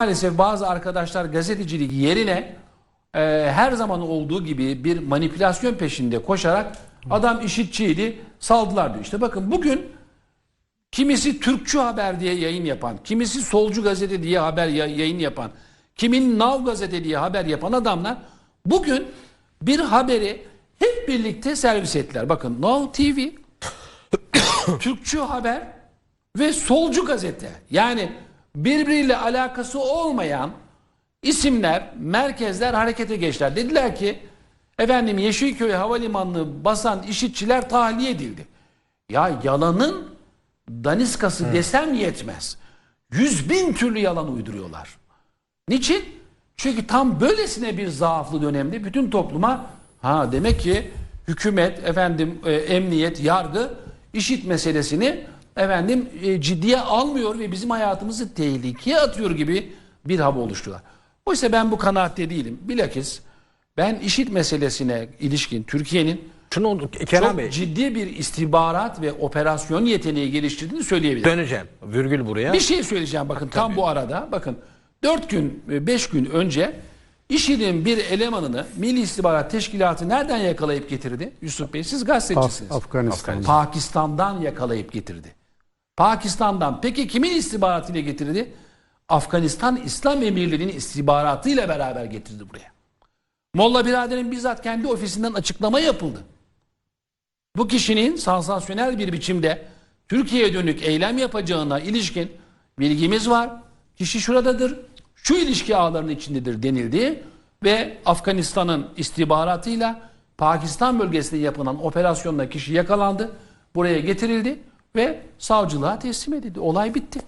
Maalesef bazı arkadaşlar gazetecilik yerine e, her zaman olduğu gibi bir manipülasyon peşinde koşarak adam işitçiydi saldılar diyor. İşte bakın bugün kimisi Türkçü Haber diye yayın yapan, kimisi Solcu Gazete diye haber ya- yayın yapan, kimin Nav Gazete diye haber yapan adamlar bugün bir haberi hep birlikte servis ettiler. Bakın Now TV, Türkçü Haber ve Solcu Gazete. Yani birbiriyle alakası olmayan isimler, merkezler harekete geçtiler. Dediler ki efendim Yeşilköy Havalimanı'nı basan işitçiler tahliye edildi. Ya yalanın daniskası desem yetmez. Yüz bin türlü yalan uyduruyorlar. Niçin? Çünkü tam böylesine bir zaaflı dönemde bütün topluma ha demek ki hükümet, efendim e, emniyet, yargı işit meselesini efendim e, ciddiye almıyor ve bizim hayatımızı tehlikeye atıyor gibi bir hava oluştular. Oysa ben bu kanaatte değilim. Bilakis ben işit meselesine ilişkin Türkiye'nin Şunu Kenan çok Bey ciddi bir istihbarat ve operasyon yeteneği geliştirdiğini söyleyebilirim. döneceğim. Virgül buraya. Bir şey söyleyeceğim bakın tam bu arada. Bakın 4 gün 5 gün önce IŞİD'in bir elemanını Milli İstihbarat Teşkilatı nereden yakalayıp getirdi? Yusuf Bey siz gazetecisiniz. Af- Afganistan. Pakistan'dan yakalayıp getirdi. Pakistan'dan. Peki kimin istihbaratıyla getirdi? Afganistan İslam Emirliği'nin istihbaratıyla beraber getirdi buraya. Molla biraderin bizzat kendi ofisinden açıklama yapıldı. Bu kişinin sansasyonel bir biçimde Türkiye'ye dönük eylem yapacağına ilişkin bilgimiz var. Kişi şuradadır, şu ilişki ağlarının içindedir denildi ve Afganistan'ın istihbaratıyla Pakistan bölgesinde yapılan operasyonda kişi yakalandı, buraya getirildi ve savcılığa teslim edildi. Olay bitti.